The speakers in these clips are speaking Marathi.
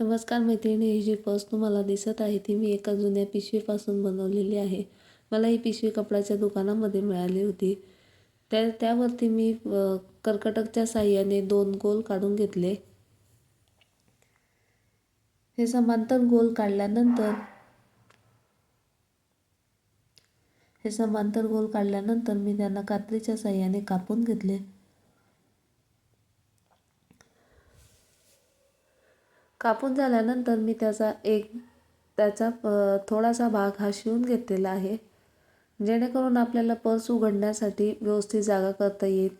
नमस्कार मैत्रिणी ही जी पर्स तुम्हाला दिसत आहे ती मी एका जुन्या पिशवीपासून बनवलेली आहे. मला ही पिशवी कपड्याच्या दुकानामध्ये मिळाली होती. त्या त्यावरती मी कर्कटकच्या साह्याने दोन गोल काढून घेतले. हे समांतर गोल काढल्यानंतर हे समांतर गोल काढल्यानंतर मी त्यांना कात्रीच्या साह्याने कापून घेतले. कापून झाल्यानंतर मी त्याचा एक त्याचा थोडासा भाग हा शिवून घेतलेला आहे. जेणेकरून आपल्याला पर्स उघडण्यासाठी व्यवस्थित जागा करता येईल.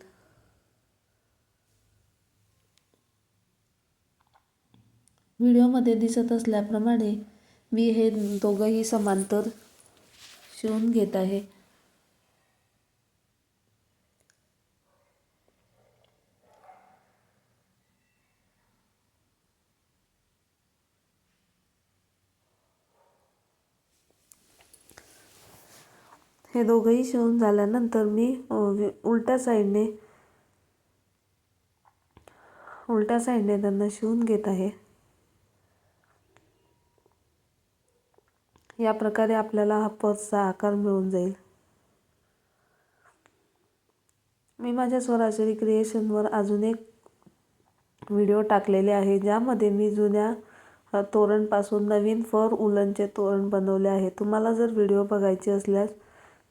व्हिडिओमध्ये दिसत असल्याप्रमाणे मी हे दोघंही समांतर शिवून घेत आहे. हे दोघंही शिवून झाल्यानंतर मी उलट्या साईडने उलट्या साईडने त्यांना शिवून घेत आहे. या प्रकारे आपल्याला हा पर्सचा आकार मिळून जाईल. मी माझ्या स्वराजरी क्रिएशनवर अजून एक व्हिडिओ टाकलेले आहे ज्यामध्ये मी जुन्या तोरणपासून नवीन फर उलनचे तोरण बनवले आहे. तुम्हाला जर व्हिडिओ बघायचे असल्यास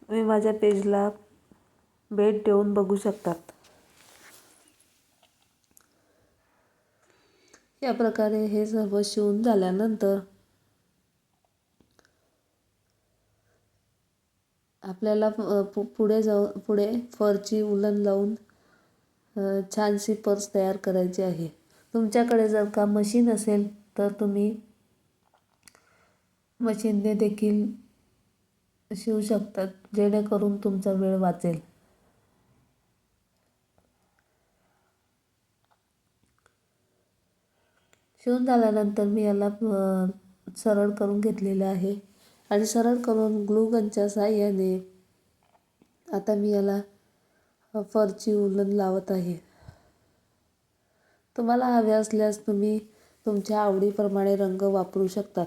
तुम्ही माझ्या पेजला भेट देऊन बघू शकतात. या प्रकारे हे सर्व शिवून झाल्यानंतर आपल्याला पुढे जाऊ पुढे फरची उलन लावून छानशी पर्स तयार करायची आहे. तुमच्याकडे जर का मशीन असेल तर तुम्ही मशीनने देखील शिवू शकतात जेणेकरून तुमचा वेळ वाचेल. शिवून झाल्यानंतर मी याला सरळ करून घेतलेलं आहे. आणि सरळ करून ग्लूगनच्या साह्याने आता मी याला फरची उलन लावत आहे. तुम्हाला हवे असल्यास तुम्ही तुमच्या आवडीप्रमाणे रंग वापरू शकतात.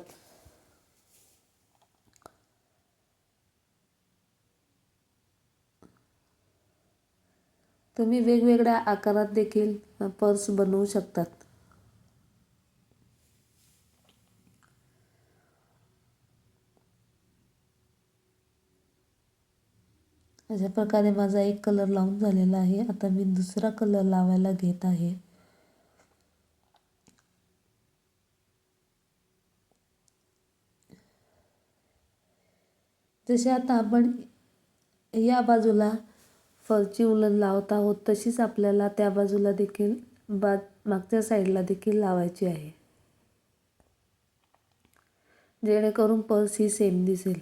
तुम्ही वेगवेगळ्या आकारात देखील पर्स बनवू शकतात. अशा प्रकारे माझा एक कलर लावून झालेला आहे. आता मी दुसरा कलर लावायला घेत आहे. जसे आता आपण या बाजूला फरची उलन लावत आहोत तशीच आपल्याला त्या बाजूला देखील बा मागच्या साईडला देखील लावायची आहे. जेणेकरून पर्स ही सेम दिसेल.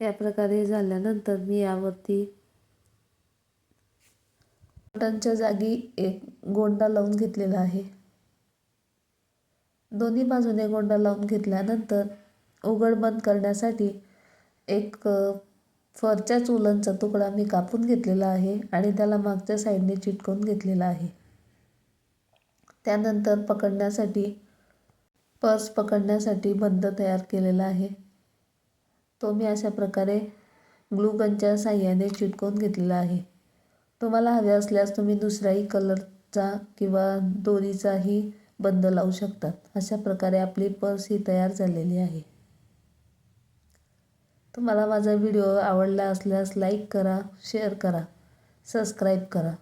या प्रकारे झाल्यानंतर मी यावरती बटनच्या जागी एक गोंडा लावून घेतलेला आहे. दोन्ही बाजूने गोंडा लावून घेतल्यानंतर उघड बंद करण्यासाठी एक फरच्याच उलनचा तुकडा मी कापून घेतलेला आहे आणि त्याला मागच्या साईडने चिटकवून घेतलेला आहे. त्यानंतर पकडण्यासाठी पर्स पकडण्यासाठी बंद तयार केलेला आहे. तो मी अशा प्रकारे ग्लूगनच्या साह्याने चिटकवून घेतलेला आहे. तुम्हाला हवे असल्यास तुम्ही दुसऱ्याही कलरचा किंवा दोरीचाही बंद लावू शकतात. अशा प्रकारे आपली पर्स ही तयार झालेली आहे. तुम्हाला माझा व्हिडिओ आवडला असल्यास लाईक करा शेअर करा सबस्क्राईब करा.